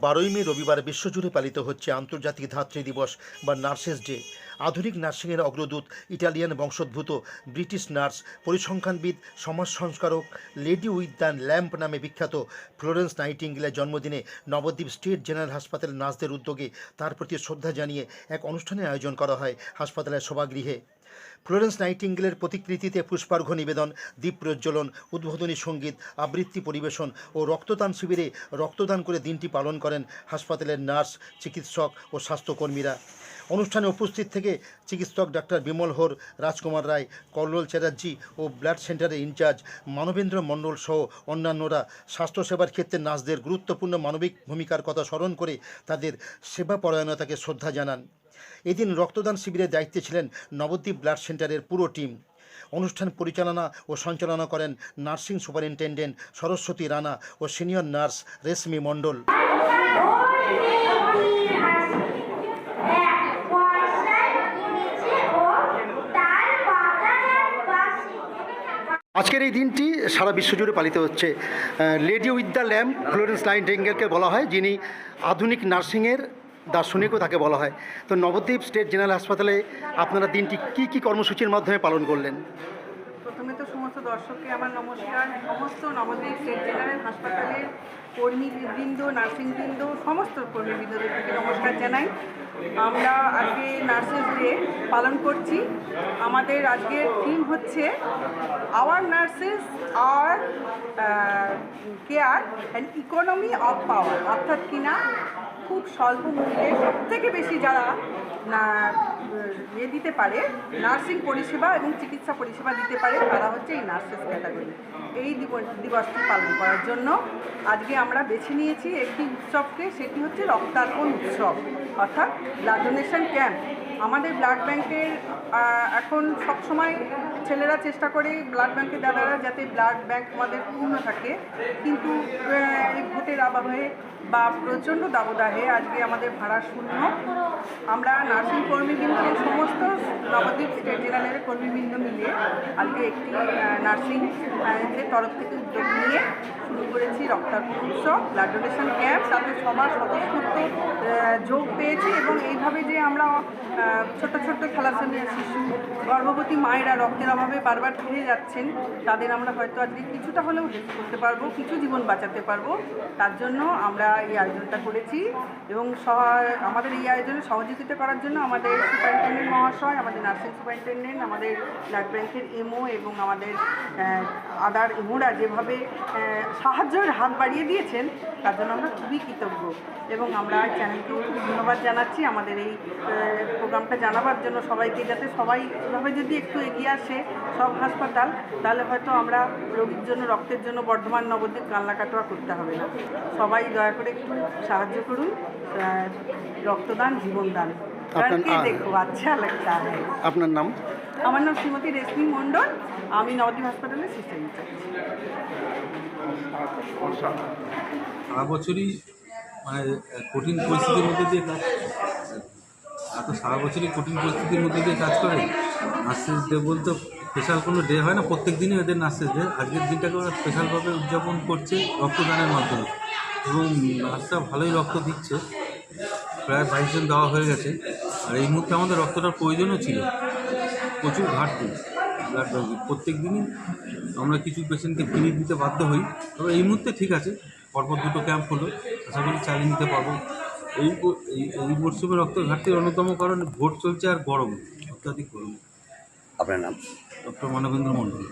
বারোই মে রবিবার বিশ্বজুড়ে পালিত হচ্ছে আন্তর্জাতিক ধাত্রী দিবস বা নার্সেস ডে। আধুনিক নার্সিংয়ের অগ্রদূত, ইটালিয়ান বংশোদ্ভূত, ব্রিটিশ নার্স, পরিসংখ্যানবিদ সমাজ সংস্কারক লেডি উইথ দ্য ল্যাম্প নামে বিখ্যাত ফ্লোরেন্স নাইটিঙ্গেলের জন্মদিনে নবদ্বীপ স্টেট জেনারেল হাসপাতালের নার্সদের উদ্যোগে তার প্রতি শ্রদ্ধা জানিয়ে এক অনুষ্ঠানের আয়োজন করা হয় হাসপাতালের সভাগৃহে। ফ্লোরেন্স নাইটিঙ্গেলের প্রতিকৃতিতে পুষ্পার্ঘ নিবেদন দ্বীপ প্রজ্বলন, উদ্বোধনী সংগীত, আবৃত্তি পরিবেশন ও রক্তদান শিবিরে রক্তদান করে দিনটি পালন করেন হাসপাতালের নার্স, চিকিৎসক ও স্বাস্থ্যকর্মীরা। অনুষ্ঠানে উপস্থিত থেকে চিকিৎসক ডাক্তার বিমল হোর, রাজকুমার রায়, কল্লোল চ্যাটার্জি ও ব্লাড সেন্টারের ইনচার্জ মানবেন্দ্র মণ্ডল সহ অন্যান্যরা স্বাস্থ্যসেবার ক্ষেত্রে নার্সদের গুরুত্বপূর্ণ মানবিক ভূমিকার কথা স্মরণ করে তাদের সেবা পরায়ণতাকে শ্রদ্ধা জানান। এদিন রক্তদান শিবিরের দায়িত্বে ছিলেন নবদ্বীপ ব্লাড সেন্টারের পুরো টিম। অনুষ্ঠান পরিচালনা ও সঞ্চালনা করেন নার্সিং সুপারিনটেন্ডেন্ট সরস্বতী রানা ও সিনিয়র নার্স রেশমি মণ্ডল। আজকের এই দিনটি সারা বিশ্বজুড়ে পালিত হচ্ছে। Lady with the lamp Florence নাইটিঙ্গেলকে বলা হয়, যিনি আধুনিক নার্সিংয়ের দার্শনিকও তাকে বলা হয়। তো নবদ্বীপ স্টেট জেনারেল হাসপাতালে আপনারা দিনটি কী কী কর্মসূচির মাধ্যমে পালন করলেন? প্রথমে তো সমস্ত দর্শককে আমার নমস্কার। সমস্ত নবদ্বীপ স্টেট জেনারেল হাসপাতালের কর্মীবৃন্দ, নার্সিংবৃন্দ, সমস্ত কর্মীবৃন্দদের নমস্কার জানাই। আমরা আজকে নার্সেস ডে পালন করছি। আমাদের আজকের থিম হচ্ছে our nurses are care and economy of power অর্থাৎ কিনা খুব স্বল্প মূল্যে সবথেকে বেশি যারা না ইয়ে দিতে পারে, নার্সিং পরিষেবা এবং চিকিৎসা পরিষেবা দিতে পারে, তারা হচ্ছে এই নার্সেস ক্যাটাগরি। এই দিবসটি পালন করার জন্য আজকে আমরা বেছে নিয়েছি একটি উৎসবকে, সেটি হচ্ছে রক্তার্পণ উৎসব, অর্থাৎ ব্লাড ডোনেশন ক্যাম্প আমাদের ব্লাড ব্যাংকের এখন সবসময় ছেলেরা চেষ্টা করে ব্লাড ব্যাংকের দাদারা যাতে ব্লাড ব্যাংক আমাদের পূর্ণ থাকে। কিন্তু এই ভোটের অভাবে বা প্রচণ্ড দাবদাহে আজকে আমাদের ভাড়া শূন্য। আমরা নার্সিং কর্মীবৃন্দ সমস্ত নবদ্বীপ স্টেট জেনারেলের কর্মীবৃন্দ মিলে আজকে একটি নার্সিং এর তরফ থেকে উদ্যোগ নিয়ে শুরু করেছি রক্তার্পণ উৎসব ব্লাড ডোনেশন ক্যাম্প তাতে সবার স্বতঃস্ফূর্ত যোগ পেয়েছি এবং এইভাবে যে আমরা ছোট ছোট্ট খেলার শিশু, গর্ভবতী মায়েরা রক্তের অভাবে বারবার ফিরে যাচ্ছেন, তাদের আমরা হয়তো আজকে কিছুটা হলেও হেল্প করতে পারব, কিছু জীবন বাঁচাতে পারব। তার জন্য আমরা এই আয়োজনটা করেছি এবং আমাদের এই আয়োজনে সহযোগিতা করার জন্য আমাদের সুপারিনটেন্ডেন্ট মহাশয়, আমাদের নার্সিং সুপারিনটেন্ডেন্ট, আমাদের ব্লাড ব্যাংকের এমও এবং আমাদের আদার এমোরা যেভাবে সাহায্যের হাত বাড়িয়ে দিয়েছেন, তার জন্য আমরা খুবই কৃতজ্ঞ। এবং আমরা চ্যানেলকেও খুব ধন্যবাদ জানাচ্ছি। আমাদের এই প্রোগ্রামটা জানাবার জন্য সবাইকে যাতে সবাই এভাবে যদি একটু এগিয়ে আসে সব হাসপাতাল, তাহলে হয়তো আমরা রোগীর জন্য, রক্তের জন্য বর্ধমান নবদ্বীপ কান্না কাটোয়া করতে হবে না। সবাই দয়া করে একটু সাহায্য করুন। রক্তদান জীবনদান। আপনার- নাম? আমার নাম শ্রীমতী রেশমি মণ্ডল। আমি নবদ্বীপ হাসপাতালের সিস্টেম সারা বছরই মানে কঠিন পরিস্থিতির মধ্যে দিয়ে কাজ এত সারা বছরই কঠিন পরিস্থিতির মধ্যে দিয়ে কাজ করে। নার্সেস ডে বলতে স্পেশাল কোনো ডে হয় না প্রত্যেক দিনই এদের নার্সেস ডে। আজকের দিনটাকে ওরা স্পেশালভাবে উদযাপন করছে রক্তদানের মাধ্যমে। এবং নার্সরা ভালোই রক্ত দিচ্ছে। প্রায় বাইশ জন দেওয়া হয়ে গেছে। আর এই মুহূর্তে আমাদের রক্তটার প্রয়োজনও ছিল। প্রচুর ঘাটতি। ব্লাড প্রত্যেক দিনই আমরা কিছু পেশেন্টকে ফিরিয়ে দিতে বাধ্য হই। তবে এই মুহূর্তে ঠিক আছে। পরপর দুটো ক্যাম্প হলো। আশা করি চালিয়ে নিতে পারব। এই এই এই মরশুমে রক্ত ঘাটতির অন্যতম কারণ ভোট চলছে আর গরম। অত্যাধিক গরম। আপনার নাম? ডক্টর মানবেন্দ্র মণ্ডল